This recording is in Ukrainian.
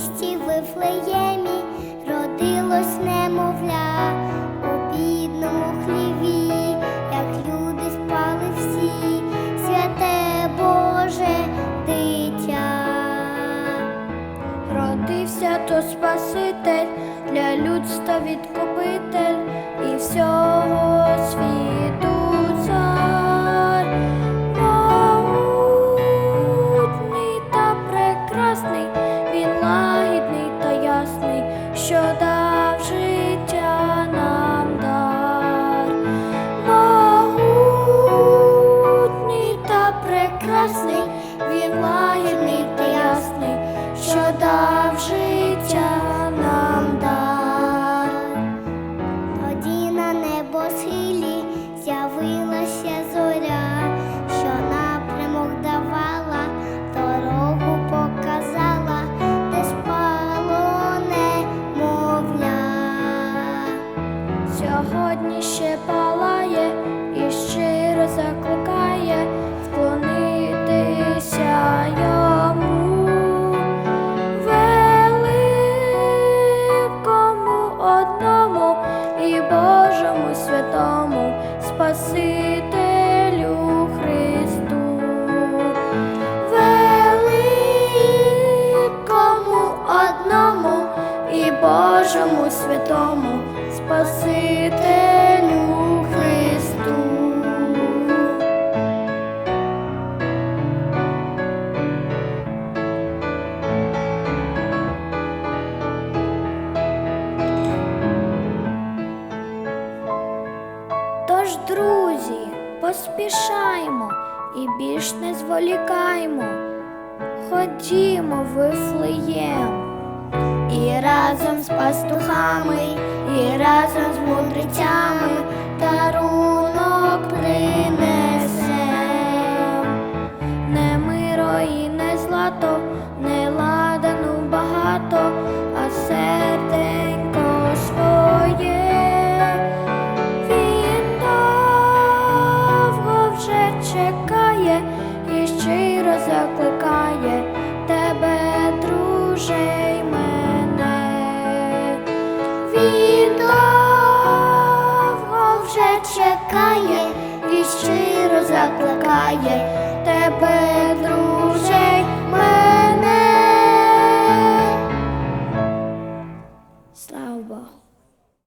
Вифлеємі родилось немовля у бідному хліві, як люди спали всі, святе Боже дитя. Родився то Спаситель для людства відкупитель і всього 说到 закликає вклонитися йому великому одному і Божому святому Спасителю Христу. Великому одному і Божому святому Спасителю друзі, поспішаймо і більш не зволікаймо. Ходімо Вифлеєм. І разом з пастухами, і разом з мудрецями закликає тебе, друже, й мене. Він довго вже чекає і щиро закликає